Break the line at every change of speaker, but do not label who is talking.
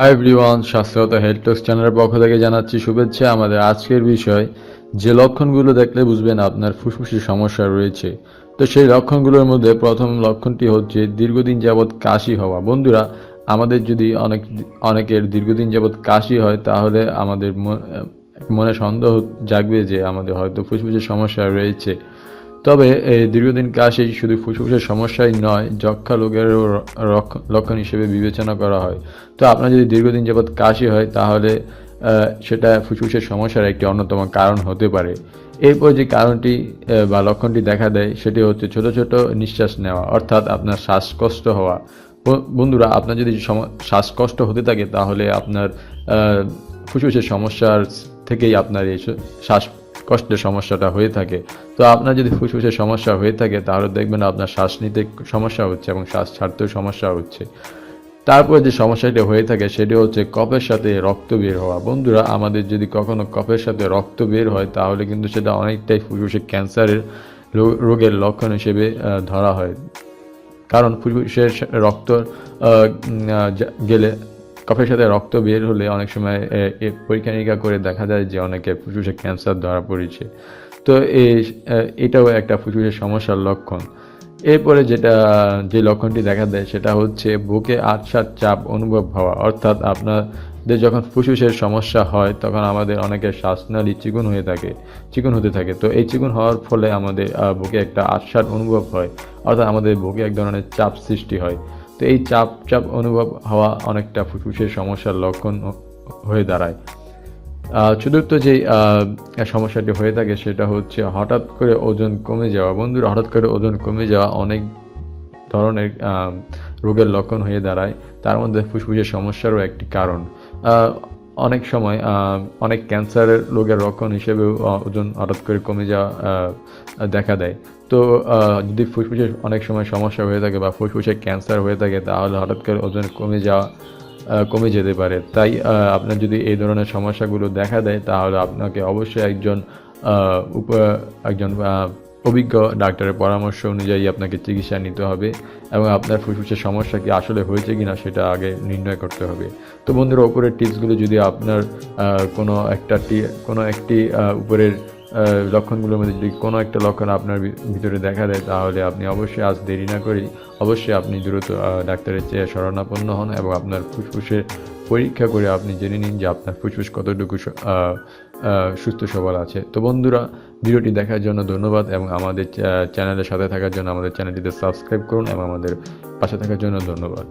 High everyone স্বাস্থ্যগত health talks চ্যানেলের পক্ষ থেকে জানাচ্ছি শুভেচ্ছা। আমাদের আজকের বিষয়, যে লক্ষণগুলো দেখলে বুঝবেন আপনার ফুসফুসের সমস্যা রয়েছে। তো সেই লক্ষণগুলোর মধ্যে প্রথম লক্ষণটি হচ্ছে দীর্ঘদিন যাবৎ কাশি হওয়া। বন্ধুরা, আমাদের যদি অনেক, অনেকের দীর্ঘদিন যাবৎ কাশি হয়, তাহলে আমাদের মনে সন্দেহ জাগবে যে আমাদের হয়তো ফুসফুসের সমস্যা রয়েছে। তবে এই দীর্ঘদিন কাশি শুধু ফুসফুসের সমস্যাই নয় যক্ষা রোগেরও লক্ষণ হিসেবে বিবেচনা করা হয়। তো আপনার যদি দীর্ঘদিন যাবৎ কাশি হয়, তাহলে সেটা ফুসফুসের সমস্যার একটি অন্যতম কারণ হতে পারে। এরপর যে কারণটি বা লক্ষণটি দেখা দেয়, সেটি হচ্ছে ছোট ছোট নিঃশ্বাস নেওয়া, অর্থাৎ আপনার শ্বাসকষ্ট হওয়া। বন্ধুরা, আপনার যদি শ্বাসকষ্ট হতে থাকে, তাহলে আপনার ফুসফুসের সমস্যার থেকেই আপনার এই স- শ্বাসকষ্টের সমস্যাটা হয়ে থাকে। তো আপনার যদি ফুসফুসের সমস্যা হয়ে থাকে, তাহলে দেখবেন আপনার শ্বাস নিতে সমস্যা হচ্ছে এবং শ্বাস ছাড়তেও সমস্যা হচ্ছে। তারপরে যে সমস্যাটি হয়ে থাকে, সেটি হচ্ছে কফের সাথে রক্ত বের হওয়া। বন্ধুরা, আমাদের যদি কখনো কফের সাথে রক্ত বের হয়, তাহলে কিন্তু সেটা অনেকটাই ফুসফুসে ক্যান্সারের রোগের লক্ষণ হিসেবে ধরা হয়। কারণ ফুসফুসের রক্ত গেলে কফের সাথে রক্ত বের হলে অনেক সময় পরীক্ষা নিরীক্ষা করে দেখা যায় যে অনেকে ফুসফুসে ক্যান্সার ধরা পড়েছে। তো এটাও একটা ফুসফুসের সমস্যার লক্ষণ। এরপরে যেটা, যে লক্ষণটি দেখা দেয় সেটা হচ্ছে বুকে আটসার চাপ অনুভব হওয়া। অর্থাৎ আপনাদের যখন ফুসফুসের সমস্যা হয়, তখন আমাদের অনেকের শ্বাসনালী চিকুন হয়ে থাকে, চিকুন হতে থাকে। তো এই চিকুন হওয়ার ফলে আমাদের বুকে একটা আটসার অনুভব হয়। অর্থাৎ আমাদের বুকে এক ধরনের চাপ সৃষ্টি হয়। তো এই চাপ চাপ অনুভব হওয়া অনেকটা ফুসফুসের সমস্যার লক্ষণ হয়ে দাঁড়ায়। চতুর্থ যে সমস্যাটি হয়ে থাকে সেটা হচ্ছে হঠাৎ করে ওজন কমে যাওয়া। বন্ধুরা, হঠাৎ করে ওজন কমে যাওয়া অনেক ধরনের রোগের লক্ষণ হয়ে দাঁড়ায়। তার মধ্যে ফুসফুসের সমস্যারও একটি কারণ। অনেক সময় অনেক ক্যান্সারের রোগের রক্ষণ হিসেবেও ওজন হঠাৎ করে কমে যাওয়া দেখা দেয়। তো যদি ফুসফুসের অনেক সময় সমস্যা হয়ে থাকে বা ফুসফুসে ক্যান্সার হয়ে থাকে, তাহলে হঠাৎ করে ওজন কমে যাওয়া কমে যেতে পারে। তাই আপনার যদি এই ধরনের সমস্যাগুলো দেখা দেয়, তাহলে আপনাকে অবশ্যই একজন উপ, একজন অভিজ্ঞ ডাক্তারের পরামর্শ অনুযায়ী আপনাকে চিকিৎসা নিতে হবে এবং আপনার ফুসফুসের সমস্যা কি আসলে হয়েছে কি না সেটা আগে নির্ণয় করতে হবে। তো বন্ধুরা ওপরের টিপসগুলো যদি আপনার কোনো একটা কোনো একটি উপরের লক্ষণগুলোর মধ্যে যদি কোনো একটা লক্ষণ আপনার ভিতরে দেখা দেয়, তাহলে আপনি অবশ্যই আজ দেরি না করেই অবশ্যই আপনি দ্রুত ডাক্তারের চেয়ে শরণাপন্ন হন এবং আপনার ফুসফুসের পরীক্ষা করে আপনি জেনে নিন যে আপনার ফুসফুস কতটুকু সুস্থ সবল আছে। তো বন্ধুরা, ভিডিওটি দেখার জন্য ধন্যবাদ এবং আমাদের চ্যানেলের সাথে থাকার জন্য আমাদের চ্যানেলটিতে সাবস্ক্রাইব করুন এবং আমাদের পাশে থাকার জন্য ধন্যবাদ।